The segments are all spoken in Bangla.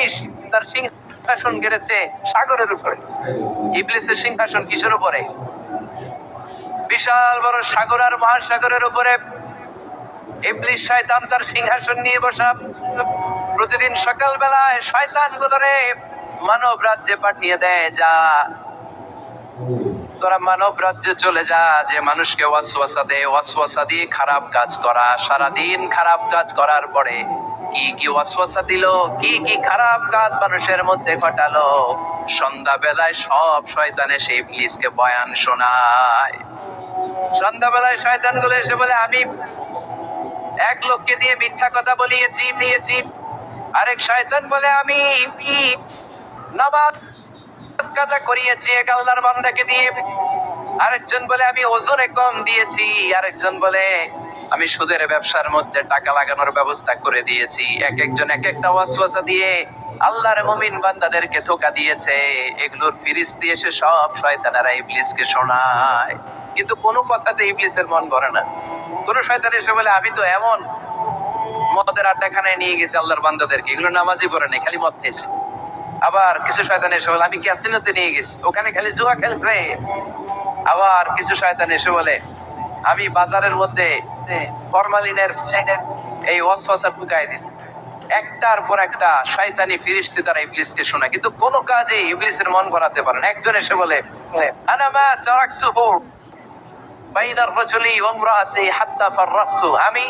ইবলিশ তার সিংহাসন গেড়েছে সাগরের উপরে। ইবলিসের সিংহাসন কিসের উপরে? বিশাল বড় সাগর আর মহাসাগরের উপরে। ইবলিশ শয়তান তার সিংহাসন নিয়ে বসা। প্রতিদিন সকালবেলায় শয়তান গুলোরে মানব রাজ্যে পাঠিয়ে দেয়, যা। তোরা মানব রাজ্যে চলে যা, যে মানুষকে ওয়াসওয়াসা দে। ওয়াসওয়াসা দিয়ে খারাপ কাজ করা, সারাদিন খারাপ কাজ করার পরে কি কি ওয়াসওয়াসা দিল? কি কি খারাপ কাজ মানুষের মধ্যে ঘটালো? সন্ধ্যা বেলায় সব শয়তানে সেই ইবলিসকে বয়ান শোনায়। সন্ধ্যাবেলায় শয়তানগুলো এসে বলে, আমি এক লোককে দিয়ে মিথ্যা কথা বলিয়েছি, নিয়েছি। আরেক শয়তান বলে, আমি কাজা করিয়েছি, এক আল্লাহর বান্দাকে দিয়ে আরেকজন বলে, আমি ওজনে কম দিয়েছি। আরেকজন বলে, আমি সুদের ব্যবসার মধ্যে টাকা লাগানোর ব্যবস্থা করে দিয়েছি। এক একজন এক একটা ওয়াসওয়াসা দিয়ে আল্লাহর মুমিন বান্দাদেরকে ধোকা দিয়েছে। এগুলোর ফিরিস্তি এসে সব শয়তানেরা ইবলিসকে শোনায়। কিন্তু কোনো কথাতে ইবলিসের মন ভরে না। কোন শয়তান এসে বলে, আমি তো এমন মদের আড্ডাখানায় নিয়ে গেছি আল্লাহর বান্দাদেরকে। এগুলো নামাজই পড়ে নেই, খালি মদ খেয়েছে আবার কিছু শয়তান এসে বলে, আমি ক্যাসিনোতে নিয়ে গেছি, ওখানে খালি জুয়া খেলছে। আবার কিছু শয়তান এসে বলে আমি বাজারের মধ্যে ফরমালিনের এই ওয়াসওয়াসা ঢুকাই দিছি। একটার পর একটা শয়তানি ফিরিস্তি তারা ইবলিসকে শোনায়। কিন্তু কোনো কাজে ইবলিসের মন ভরাতে পারে না। একজন এসে বলে আনামা চারাক্তুহু বাইনার রজলি ওমরাতি হাত্তা ফাররাকতু। আমি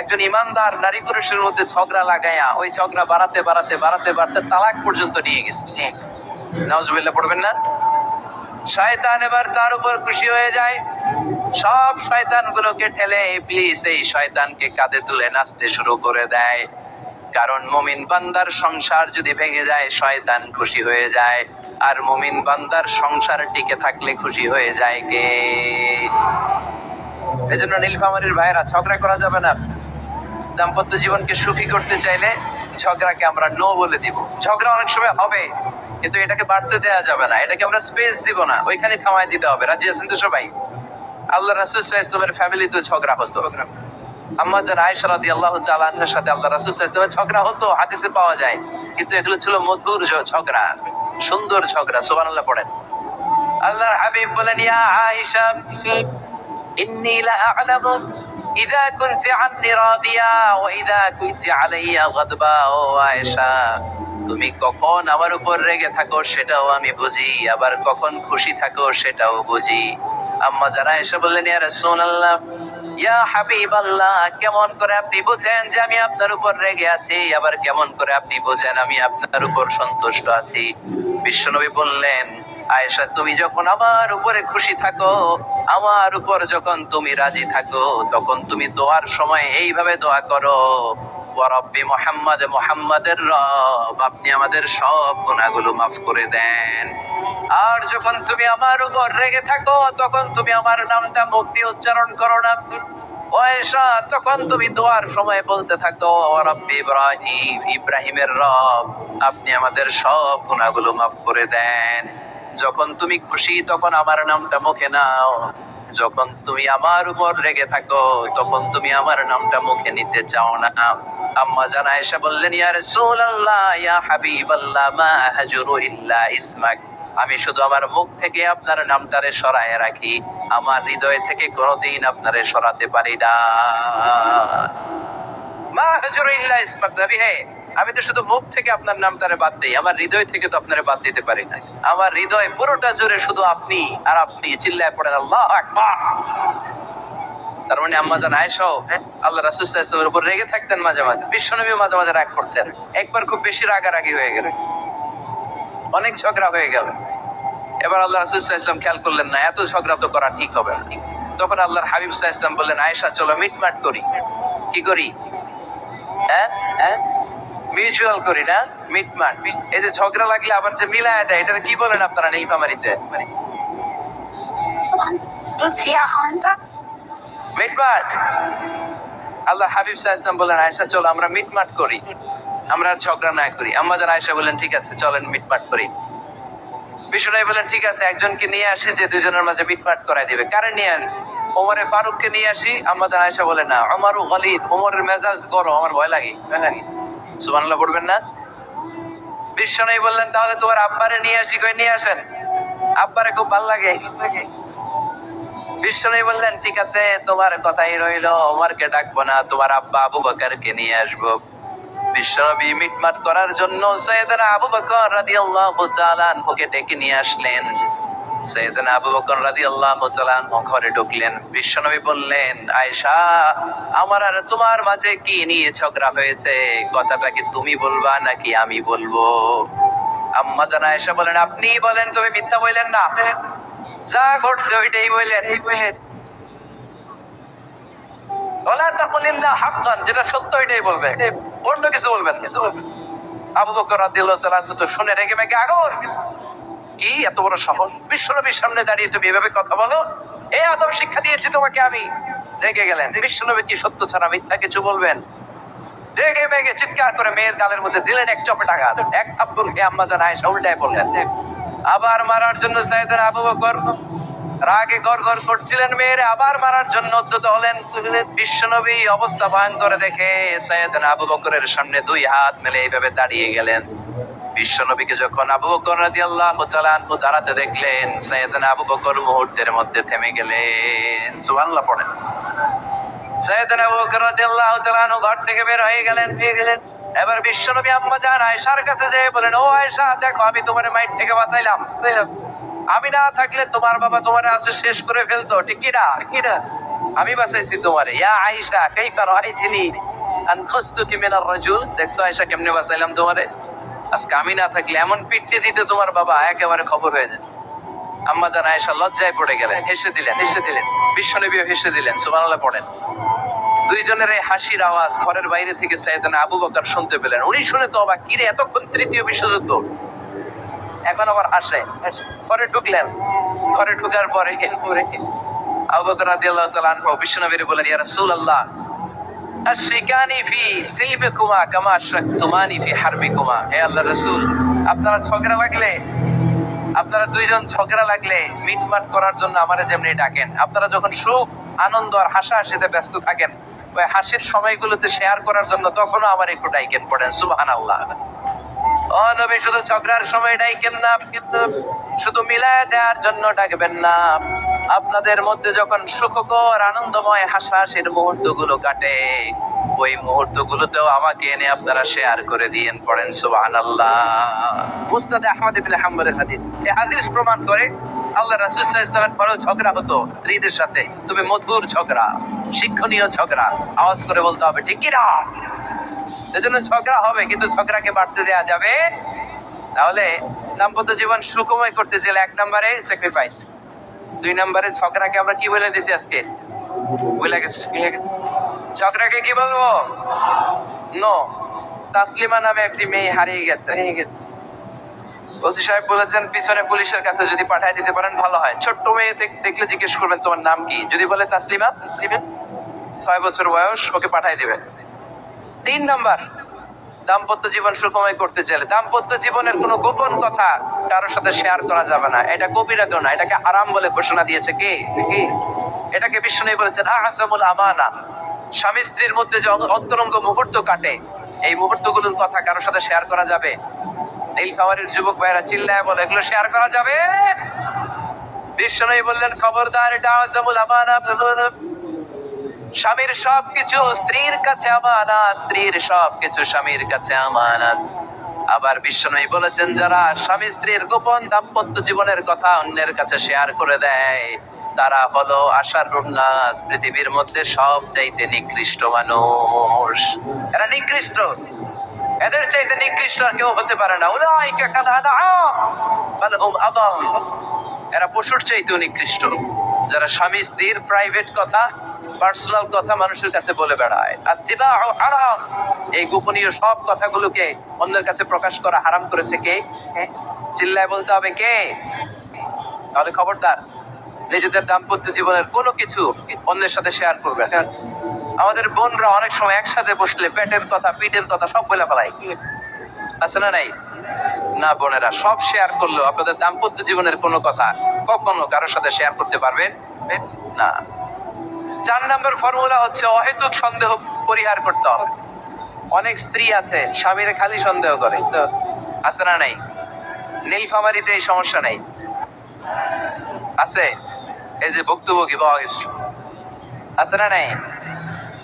একজন ইমানদার নারী পুরুষের মধ্যে ঝগড়া লাগায়া ওই ঝগড়া বাড়াতে বাড়াতে বাড়াতে বাড়াতে তালাক পর্যন্ত নিয়ে গেছে। নাউজুবিল্লাহ পড়বেন না? শয়তান এবার তার উপর খুশি হয়ে যায়। সব শয়তান গুলোকে ঠেলে ইবলিস এই শয়তানকে কাঁধে তুলে নাচতে শুরু করে দেয়। কারণ মুমিন বান্দার সংসার যদি ভেঙে যায়, শয়তান খুশি হয়ে যায়। আর মুমিন বান্দার সংসার টিকে থাকলে খুশি হয়ে যায় কে? এজন্য নীলফামারীর ভাইরা ঝগড়া করা যাবে না। দাম্পত্য জীবনকে সুখী করতে চাইলে ঝগড়াকে আমরা নো বলে দিব। ঝগড়া অনেক সময় হবে, কিন্তু এটাকে বাড়তে দেওয়া যাবে না। এটাকে আমরা স্পেস দিব না, ওইখানে থামায় দিতে হবে। রাজি আছেন তো সবাই? আল্লাহ রাসুল ইসলামের ফ্যামিলিতে ঝগড়া হতো। আম্মা যান রাদিয়াল্লাহু তাআলা আনহার সাথে আল্লাহ রাসূল ঝগড়া হতো, হাদিসে পাওয়া যায়। কিন্তু এগুলো ছিল মধুর ঝগড়া, সুন্দর ঝগড়া, সুবহানাল্লাহ পড়েন। আল্লাহর হাবিব বলেন, ইয়া লা ইযা কুনতি আন্নি রাদিয়া ওয়া ইযা কুনতি আলাইয়া গাদবা ও আয়েশা তুমি কখন আমার উপর রেগে থাকো সেটাও আমি বুঝি, আবার কখন খুশি থাকো সেটাও বুঝি। আম্মা যারা এসে বললেন, ইয়া রাসূলুল্লাহ, ইয়া হাবিব আল্লাহ কেমন করে আপনি বুঝেন যে আমি আপনার উপর রেগে আছি, আবার কেমন করে আপনি বুঝেন আমি আপনার উপর সন্তুষ্ট আছি? বিশ্বনবী বললেন, আয়েশা, তুমি যখন আমার উপরে খুশি থাকো, আমার উপর যখন তুমি রাজি থাকো, তখন তুমি দোয়ার সময় এইভাবে দোয়া করো। রব্বি মোহাম্মদ, মোহাম্মদের রব, আপনি আমাদের সব গুণাগুলো মাফ করে দেন। আর যখন তুমি আমার উপর রেগে থাকো, তখন তুমি আমার নামটা মুক্তি উচ্চারণ করো না। ওয়েসা তখন তুমি দোয়ার সময় বলতে থাকো রব্বি ইব্রাহিম, ইব্রাহিমের রব, আপনি আমাদের সব গুণাগুলো মাফ করে দেন। যখন তুমি খুশি, তখন আমার নামটা মুখে নাও। যখন তুমি আমার উপর রেগে থাকো, তখন তুমি আমার নামটা মুখে নিতে চাও না। আম্মা জানা এসে বললেন, ইয়া রাসূলুল্লাহ, ইয়া হাবিবাল্লাহ, মা হাজুরু ইল্লা ইসমাক। আমি শুধু আমার মুখ থেকে আপনার নামটারে সরায় রাখি। আমার হৃদয় থেকে কোনোদিন আপনারে সরাতে পারি না। মা হাজুরু ইল্লা ইসমাক, নবী হে। আমি তো শুধু মুখ থেকে আপনার নামটারে বাদ দেই, আমার হৃদয় থেকে তো আপনারে বাদ দিতে পারি না আমার হৃদয় পুরোটা জুড়ে শুধু আপনি আর আপনি, চিল্লায় পড়েন, আল্লাহ আকবার। তার মানে আম্মা জান আয়েশাও হ্যাঁ আল্লাহ রাসূল সাল্লাল্লাহু আলাইহি ওয়াসাল্লামের উপর রেগে থাকতেন মাঝে মাঝে। বিশ্বনবী মাঝে মাঝে রাগ করতেন। একবার খুব বেশি রাগারাগি হয়ে গেল। অনেক ঝগড়া হয়ে গেল। এবার আল্লাহ রাসূল সাল্লাল্লাহু খেয়াল করলেন না, এত ঝগড়া তো করা ঠিক হবে না। তখন আল্লাহর হাবিব আলাইহি ওয়াসাল্লাম বললেন, আয়েশা, চলো মিটমাট করি। কি করি? হ্যাঁ হ্যাঁ? মিউচুয়াল করি না মিটমাট এই যে ঝগড়া লাগলে আবার যে মিলায় দেয় এটা কি বলেন আপনারা নেই ফামারিতে মানে মিটমাট আল্লাহ হাবিব সাহেব বলেন আয়সা চলো আমরা মিটমাট করি। আমরা ঝগড়া না করি। আমাদের আয়সা বলেন ঠিক আছে চলেন মিটমাট করি। বিশ্বরাই বলেন ঠিক আছে একজনকে নিয়ে আসি যে দুজনের মাঝে মিটমাট করাই দিবে। কারে নিয়ে আনি? ওমরে ফারুককে নিয়ে আসি। আমাদের আয়সা বলে না আমারও গলিদ ওমরের মেজাজ গরম আমার ভয় লাগে ভয় লাগে। সুবহানাল্লাহ, পড়বেন না? বিশ্ব নেই বললেন, তাহলে তোমার আব্বারে নিয়ে আসি, কই নিয়ে আসেন? আব্বারে খুব ভালো লাগে। বিশ্ব নেই বললেন, ঠিক আছে, তোমার কথাই রইল, ওমরকে ডাকবো না, তোমার আব্বা আবু বকরকে নিয়ে আসব। বিশ্বনবী মিটমাট করার জন্য আবু বকর রাদিয়াল্লাহু তাআলা ডেকে নিয়ে আসলেন। সৈয়দনা আবু বকর তাআলা আনহু ঘরে ঢুকলেন। বিশ্বনবী বললেন আয়েশা আমার আর তোমার মাঝে কি নিয়ে ঝগড়া হয়েছে? কথাটা কি তুমি বলবা নাকি আমি বলব? আম্মা জান আয়েশা বলেন আপনি বলেন তুমি মিথ্যা বললেন না। যা ঘটছে ওইটাই বললেন। এই বললেন। ওলা তাকুলিল্লাহ হাক্কান যেটা সত্য ওইটাই বলবে। অন্য কিছু বলবেন আবু বকর রাদিয়াল্লাহু তাআলা তো শুনে রেগে মেগে আগুন। কি এত বড় সাহস? বিশ্বনবীর সামনে দাঁড়িয়ে তুমি এভাবে কথা বলো? এই আদব শিক্ষা দিয়েছি তোমাকে আমি। রেগে গেলেন। বিশ্বনবী কি সত্য ছাড়া মিথ্যা কিছু বলবেন? রেগে মেগে চিৎকার করে মেয়ের গালের মধ্যে দিলেন এক চপে টাকা এক থাপ্পড় খেয়ে আম্মা জান আয়েশা উল্টায় পড়লেন আবার মারার জন্য সাইয়েদনা আবু বকর রাগে গড় গড় করছিলেন মেয়ের, আবার মারার জন্য উদ্যত হলেন। বিশ্বনবী অবস্থা ভয়ঙ্কর দেখে সাইয়েদনা আবু বকরের সামনে দুই হাত মেলে এইভাবে দাঁড়িয়ে গেলেন। বিশ্বনবীকে যখন আবু বকর রাদিয়াল্লাহু তাআলা আনহু দাঁড়াতে দেখলেন, সাইয়েদনা আবু বকর মুহূর্তের মধ্যে থেমে গেলেন। সুবহানাল্লাহ পড়েন। সাইয়েদনা আবু বকর রাদিয়াল্লাহু তাআলা আনহু ঘর থেকে বের হয়ে গেলেন পেয়ে গেলেন। এবার বিশ্বনবী আম্মা জান আয়েশার কাছে যেয়ে বলেন, ও আয়েশা, দেখো, আমি তোমার মাইট থেকে বাঁচাইলাম। আমি না থাকলে তোমার বাবা তোমার আছে শেষ করে ফেলতো। ঠিক কি না? কি না? আমি বাঁচাইছি তোমারে। ইয়া আয়েশা, কাইফা রাআইতিনি আন খুস্তুকি মিনার রাজুল? দেখছ আয়েশা কেমনে বাঁচাইলাম তোমারে? আজকে আমি না থাকলে এমন পিটতে দিতে তোমার বাবা, একেবারে খবর হয়ে যায় আম্মা জান আয়েশা লজ্জায় পড়ে গেলেন, হেসে দিলেন হেসে দিলেন। বিশ্বনবীও হেসে দিলেন, সুবহানাল্লাহ পড়েন। দুইজনের এই হাসির আওয়াজ ঘরের বাইরে থেকে সাইয়েদানা আবু বকর শুনতে পেলেন। উনি শুনে তো অবাক, কিরে, এতক্ষণ তৃতীয় বিশ্বযুদ্ধ? এখন আবার হাসে ঘরে ঢুকলেন। ঘরে ঢুকার পরে আবু বকর রাদিয়াল্লাহু তাআলা আনহু বিশ্বনবীর বলেন ইয়া রাসূলুল্লাহ আপনারা ঝগড়া লাগলে, আপনারা দুইজন ঝগড়া লাগলে মিটমাট করার জন্য আমারে যেমনি ডাকেন। আপনারা যখন সুখ, আনন্দ আর হাসাহাসিতে ব্যস্ত থাকেন, ওই হাসির সময়গুলোতে শেয়ার করার জন্য তখনও আমার একটু ডাইকেন পড়েন, সুবহানাল্লাহ। ও নবী, শুধু ঝগড়ার সময় ডাইকেন না, কিন্তু শুধু মিলায় দেওয়ার জন্য ডাকবেন না। আপনাদের মধ্যে যখন সুখকর, আনন্দময়, হাসাহাসির মুহূর্তগুলো কাটে, ওই মুহূর্তগুলোতেও আমাকে এনে আপনারা শেয়ার করে দিয়েন, পড়েন, সুবহানাল্লাহ। মুসনাদ আহমদ ইবনে হাম্বলের হাদিস। এই হাদিস প্রমাণ করে আল্লাহ রাসূল আলাইহি পরেও ঝগড়া হতো, স্ত্রীদের সাথে। তুমি মধুর ঝগড়া, শিক্ষণীয় ঝগড়া, আওয়াজ করে বলতে হবে, ঠিক কি না এজন্য ঝগড়া হবে, কিন্তু ঝগড়াকে বাড়তে দেয়া যাবে। তাহলে দাম্পত্য জীবন সুখময় করতে চাইলে এক নম্বরে স্যাক্রিফাইস দুই নম্বরে ঝগড়াকে আমরা কি বলে দিছি আজকে? বলে গেছে, কি বলব? নো তাসলিমা নামে একটি মেয়ে হারিয়ে গেছে হারিয়ে গেছে। ওসি সাহেব বলেছেন, পিছনে পুলিশের কাছে যদি পাঠায় দিতে পারেন, ভালো হয়। ছোট্ট মেয়ে দেখলে জিজ্ঞেস করবেন, তোমার নাম কি? যদি বলে তাসলিমা তাসলিমা, ছয় বছর বয়স, ওকে পাঠায় দিবেন। তিন নাম্বার দাম্পত্য জীবন সুখময় করতে চাইলে, দাম্পত্য জীবনের কোনো গোপন কথা কারোর সাথে শেয়ার করা যাবে না। এটা কবিরাত না, এটাকে আরাম বলে ঘোষণা দিয়েছে কে? কি? এটাকে বিষ্ণু বলেছেন আহসামুল আমানা। স্বামী স্ত্রীর মধ্যে যে অন্তরঙ্গ মুহূর্ত কাটে, এই মুহূর্তগুলোর কথা কারোর সাথে শেয়ার করা যাবে? নীল খামারের যুবক ভাইরা চিল্লায় বলে, এগুলো শেয়ার করা যাবে? বিষ্ণু বললেন, খবরদার, এটা আহসামুল আমানা। স্বামীর সবকিছু, স্ত্রীর কাছে আমানত, স্ত্রীর সবকিছু স্বামীর কাছে আমানত। আবার বিশ্বনবী বলেছেন, যারা স্বামী স্ত্রীর গোপন দাম্পত্য জীবনের কথা অন্যের কাছে শেয়ার করে দেয়, তারা হলো আশার নাস পৃথিবীর মধ্যে সব চাইতে নিকৃষ্ট মানুষ। এরা নিকৃষ্ট। এদের চাইতে নিকৃষ্ট আর কেউ হতে পারে না। উলাইকা এরা পশুর চাইতেও নিকৃষ্ট। যারা স্বামী স্ত্রীর প্রাইভেট কথা পার্সোনাল কথা মানুষের কাছে বলে বেড়ায়। আর সিবা হারাম, এই গোপনীয় সব কথাগুলোকে অন্যের কাছে প্রকাশ করা হারাম করেছে কে? চিল্লায় বলতে হবে কে? তাহলে খবরদার, নিজেদের দাম্পত্য জীবনের কোনো কিছু অন্যের সাথে শেয়ার করবে আমাদের বোনরা অনেক সময় একসাথে বসলে পেটের কথা, পিঠের কথা সব বলে ফেলায়। আছে না নাই? না বোনেরা, সব শেয়ার করলেও আপনাদের দাম্পত্য জীবনের কোনো কথা কখনো কারোর সাথে শেয়ার করতে পারবেন? না। চার নম্বর ফর্মুলা হচ্ছে অহেতুক সন্দেহ পরিহার করতে হবে। অনেক স্ত্রী আছে, স্বামীরে খালি সন্দেহ করে। তো আছে না নাই? নীলফামারিতে এই সমস্যা নাই। আছে? এই যে ভুক্তভোগী পাওয়া আছে না নাই?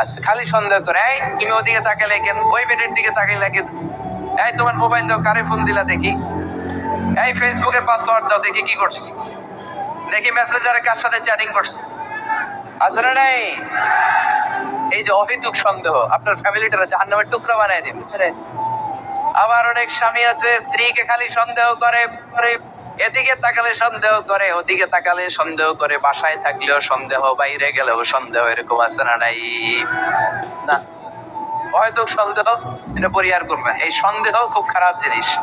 আছে, খালি সন্দেহ করে। এই, তুমি ওদিকে তাকালে কেন? ওই বেডের দিকে তাকাইলে কেন? এই, তোমার মোবাইল দাও, কারে ফোন দিলা দেখি? এই ফেসবুকের পাসওয়ার্ড দাও, দেখি কি করছি। দেখি মেসেঞ্জারে কার সাথে চ্যাটিং করছে। আছে নাই। এই যে অহেতুক সন্দেহ, আপনার ফ্যামিলিটারা জাহান্নামের টুকরা বানায় দিবে। আবার অনেক স্বামী আছে, স্ত্রীকে খালি সন্দেহ করে এদিকে তাকালে সন্দেহ করে, ওদিকে তাকালে সন্দেহ করে, বাসায় থাকলেও সন্দেহ, বাইরে গেলেও সন্দেহ, এরকম আছে না নাই? না। হয়তো সন্দেহ, এটা পরিহার করবেন। এই সন্দেহ খুব খারাপ জিনিস।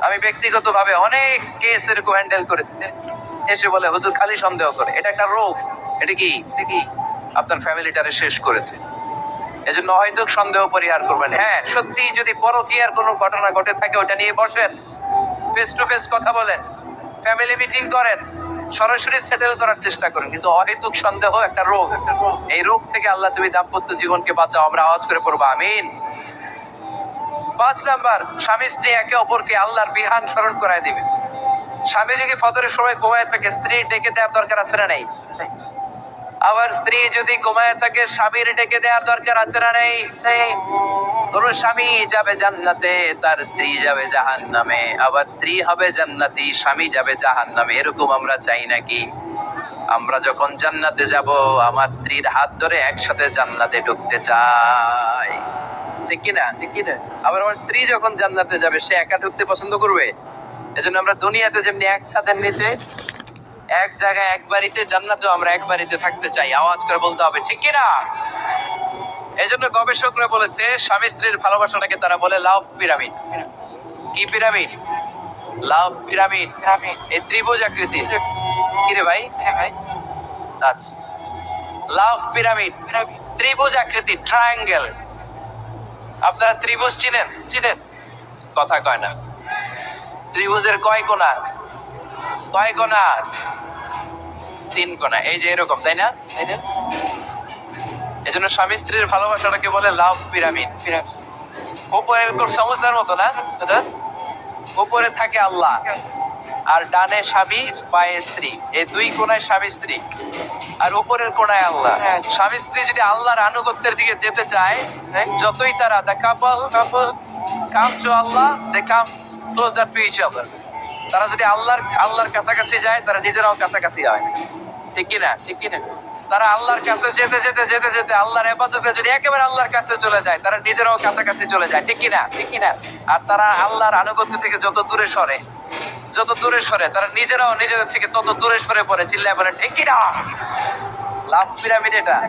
আমি ব্যক্তিগতভাবে অনেক কেস এরকম হ্যান্ডেল করেছি। এসে বলে, হুজুর, খালি সন্দেহ করে। এটা একটা রোগ। এটা কি? কি? আপনার ফ্যামিলিটারে শেষ করেছে। এজন্য হয়তো সন্দেহ পরিহার করবেন। হ্যাঁ সত্যি যদি পরকীয়ার কোনো ঘটনা ঘটে থাকে ওটা নিয়ে বসেন। ফেস টু ফেস কথা বলেন। ফ্যামিলি মিটিং করেন। সরাসরি সেটেল করার চেষ্টা করেন। কিন্তু অহেতুক সন্দেহ একটা রোগ। এই রোগ থেকে আল্লাহ তুমি দাম্পত্য জীবনকে বাঁচাও, আমরা আওয়াজ করে পড়ব। আমিন। পাঁচ নাম্বার, স্বামী স্ত্রী একে অপরকে আল্লাহর বিহান স্মরণ করায় দিবে। স্বামী যদি ফজরের সময় ঘুমায় থাকে, স্ত্রী ডেকে দেওয়ার দরকার আছে না নাই? আবার স্ত্রী যদি ঘুমায় থাকে স্বামীর ডেকে দেওয়ার দরকার আছে না নেই। কোন স্বামী যাবে জান্নাতে তার স্ত্রী যাবে জাহান নামে আবার স্ত্রী হবে জান্নাতি স্বামী যাবে জাহান নামে এরকম আমরা চাই নাকি? আমরা যখন জান্নাতে যাব আমার স্ত্রীর হাত ধরে একসাথে জান্নাতে ঢুকতে চাই। ঠিক কিনা? ঠিক কিনা? আবার আমার স্ত্রী যখন জান্নাতে যাবে সে একা ঢুকতে পছন্দ করবে? এজন্য আমরা দুনিয়াতে যেমনি এক ছাদের নিচে এক জায়গায় এক বাড়িতে জান্নাতেও আমরা এক বাড়িতে থাকতে চাই। আওয়াজ করে বলতে হবে, ঠিক না এই জন্য গবেষকরা বলেছে, স্বামী স্ত্রীর ভালোবাসাটাকে তারা বলে লাভ পিরামিড। কি পিরামিড? Love pyramid. এই ত্রিভুজ আকৃতি কি রে ভাই? হ্যাঁ ভাই। আচ্ছা। Love pyramid. ত্রিভুজ আকৃতি ট্রায়াঙ্গেল আপনারা ত্রিভুজ চিনেন? চিনেন? কথা কয় না। ত্রিভুজের কয় কোণা? কয় কোণা? তিন কোণা। এই যে এরকম তাই না? তাই না এই জন্য স্বামী স্ত্রীর ভালোবাসাটাকে বলে লাভ পিরামিড। পিরামিড উপরের সমুদ্রের মতো না দাদা? উপরে থাকে আল্লাহ আর ডানে স্বামী পায়ে স্ত্রী। এই দুই কোনায় স্বামী স্ত্রী আর উপরের কোনায় আল্লাহ। স্বামী স্ত্রী যদি আল্লাহর আনুগত্যের দিকে যেতে চায় যতই তারা the couple couple come to Allah they come closer to each other তারা যদি আল্লাহর আল্লাহর কাছাকাছি যায়, তারা নিজেরাও কাছাকাছি হয়। ঠিক কিনা? ঠিক কিনা? তারা আল্লাহর কাছে যেতে যেতে যেতে যেতে, আল্লাহর হেফাজতে যদি একেবারে আল্লাহর কাছে চলে যায়, তারা নিজেরাও কাছাকাছি চলে যায়। ঠিক কিনা? ঠিক কিনা? আর তারা আল্লাহর আনুগত্য থেকে যত দূরে সরে, যত দূরে সরে, তারা নিজেরাও নিজেদের থেকে তত দূরে সরে পড়ে, চিল্লায় বলে, ঠিক কিনা? লাভ পিরামিড এটা।